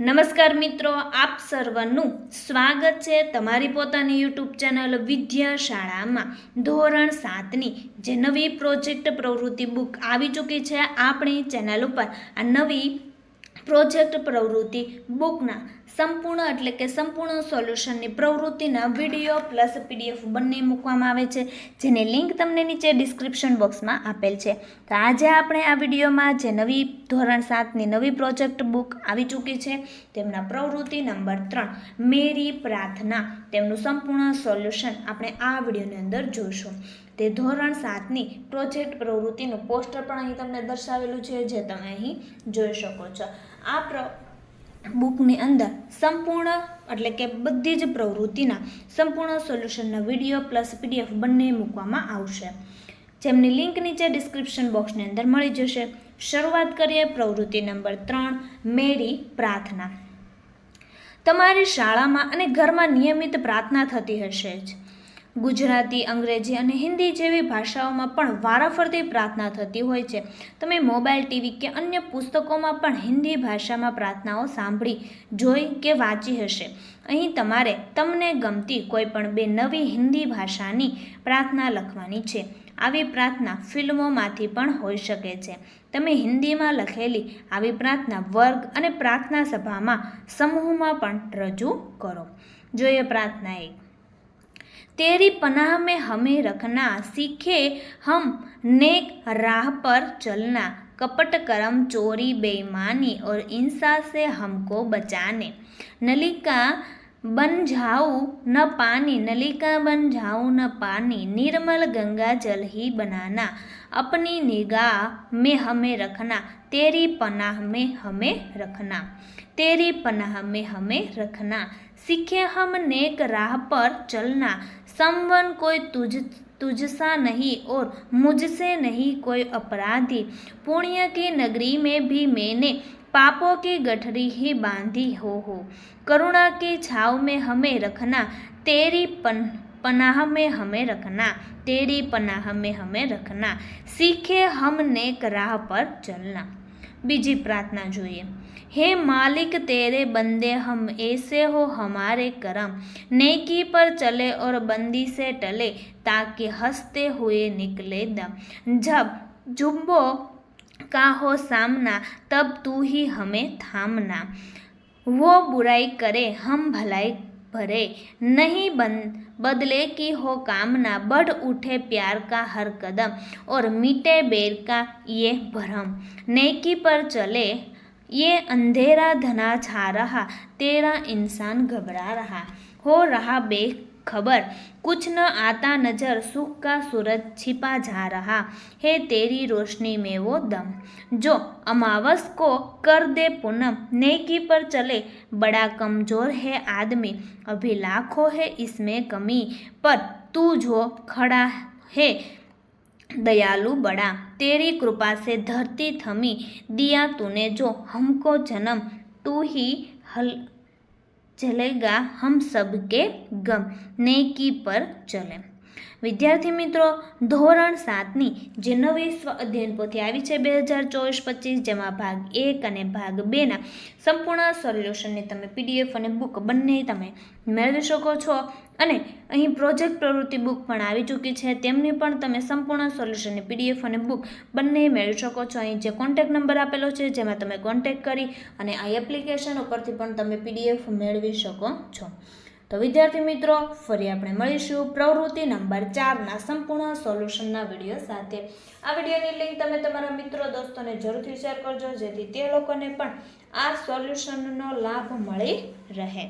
નમસ્કાર મિત્રો, આપ સર્વનું સ્વાગત છે તમારી પોતાની યુટ્યુબ ચેનલ વિદ્યાશાળામાં. ધોરણ સાતની જે નવી પ્રોજેક્ટ પ્રવૃત્તિ બુક આવી ચૂકી છે, આપણી ચેનલ ઉપર. આ નવી પ્રોજેક્ટ પ્રવૃત્તિ બુકના સંપૂર્ણ એટલે કે સંપૂર્ણ સોલ્યુશનની પ્રવૃત્તિના વીડિયો પ્લસ પીડીએફ બંને મૂકવામાં આવે છે, જેની લિંક તમને નીચે ડિસ્ક્રિપ્શન બોક્સમાં આપેલ છે. તો આજે આપણે આ વિડીયોમાં જે નવી ધોરણ સાતની નવી પ્રોજેક્ટ બુક આવી ચૂકી છે, તેમના પ્રવૃત્તિ નંબર ત્રણ, મેરી પ્રાર્થના તેમનું સંપૂર્ણ સોલ્યુશન આપણે આ વિડીયોની અંદર જોઈશું. તે ધોરણ સાતની પ્રોજેક્ટ પ્રવૃત્તિનું પોસ્ટર પણ અહીં તમને દર્શાવેલું છે, જે તમે અહીં જોઈ શકો છો. આ પ્ર બુકની અંદર સંપૂર્ણ એટલે કે બધી જ પ્રવૃત્તિના સંપૂર્ણ સોલ્યુશનના વીડિયો પ્લસ પીડીએફ બંને મૂકવામાં આવશે. જેમની લિંક નીચે ડિસ્ક્રિપ્શન બોક્સની અંદર મળી જશે. શરૂઆત કરીએ પ્રવૃત્તિ નંબર ત્રણ મેરી પ્રાર્થના. તમારી શાળામાં અને ઘરમાં નિયમિત પ્રાર્થના થતી હશે જ. ગુજરાતી, અંગ્રેજી અને હિન્દી જેવી ભાષાઓમાં પણ વારાફરતી પ્રાર્થના થતી હોય છે. તમે મોબાઈલ, ટીવી કે અન્ય પુસ્તકોમાં પણ હિન્દી ભાષામાં પ્રાર્થનાઓ સાંભળી, જોઈ કે વાંચી હશે. અહીં તમારે તમને ગમતી કોઈ પણ બે નવી હિન્દી ભાષાની પ્રાર્થના લખવાની છે. આવી પ્રાર્થના ફિલ્મોમાંથી પણ હોઈ શકે છે. તમે હિન્દીમાં લખેલી આવી પ્રાર્થના વર્ગ અને પ્રાર્થના સભામાં સમૂહમાં પણ રજૂ કરો. જોઈએ પ્રાર્થના એક तेरी पनाह में हमें रखना सीखे, हम नेक राह पर चलना, कपट कर्म चोरी, बेईमानी और इंसा से हमको बचाने। नलिका बन जाऊँ न पानी, नलिका बन जाऊँ न पानी, निर्मल गंगा जल ही बनाना, अपनी निगाह में हमें रखना, तेरी पनाह में हमें रखना, तेरी पनाह में हमें रखना, सीखे हम नेक राह पर चलना, संवन कोई तुझ, तुझसा नहीं और मुझसे नहीं कोई अपराधी, पुण्य की नगरी में भी मैंने पापों की गठरी ही बांधी हो हो करुणा की छाव में हमें रखना तेरी पन पनाह में हमें रखना तेरी पनाह में हमें रखना सीखे हम नेक राह पर चलना बीजी प्रार्थना જોઈએ हे मालिक तेरे बंदे हम ऐसे हो हमारे करम नेकी पर चले और बंदी से टले ताकि हंसते हुए निकले दम जब जुम्बो का हो सामना, तब तू ही हमें थामना। वो बुराई करे, हम भलाई भरे। नहीं बन, बदले की हो कामना, बढ़ उठे प्यार का हर कदम, और मीटे बेर का ये भरम। नेकी पर चले, ये अंधेरा धना छा रहा, तेरा इंसान घबरा रहा। हो रहा बेखबर कुछ न आता नज़र, सुख का सूरज छिपा जा रहा। है तेरी रोशनी में वो दम। जो अमावस को कर दे पूनम, नेकी पर चले। बड़ा कमज़ोर है आदमी, अभी लाखों है इसमें कमी। पर तू जो खड़ा है, दयालु बड़ा। तेरी कृपा से धरती थमी, दिया तूने जो हमको जन्म। तू ही हल चलेगा हम सब के गम नेकी पर चलें વિદ્યાર્થી મિત્રો, ધોરણ સાતની જે નવી સ્વ અધ્યયન પોથી આવી છે બે હજાર ચોવીસ પચીસ, જેમાં ભાગ એક અને ભાગ બેના સંપૂર્ણ સોલ્યુશનની તમે પીડીએફ અને બુક બંને તમે મેળવી શકો છો. અને અહીં પ્રોજેક્ટ પ્રવૃત્તિ બુક પણ આવી ચૂકી છે. તેમની પણ તમે સંપૂર્ણ સોલ્યુશનની પીડીએફ અને બુક બંને મેળવી શકો છો. અહીં જે કોન્ટેક્ટ નંબર આપેલો છે, જેમાં તમે કોન્ટેક્ટ કરી અને આ એપ્લિકેશન ઉપરથી પણ તમે પીડીએફ મેળવી શકો છો. તો વિદ્યાર્થી મિત્રો, ફરી આપણે મળીશું પ્રવૃત્તિ નંબર ચારના સંપૂર્ણ સોલ્યુશનના વીડિયો સાથે. આ વિડીયોની લિંક તમે તમારા મિત્રો દોસ્તોને જરૂરથી શેર કરજો, જેથી તે લોકોને પણ આ સોલ્યુશનનો લાભ મળી રહે.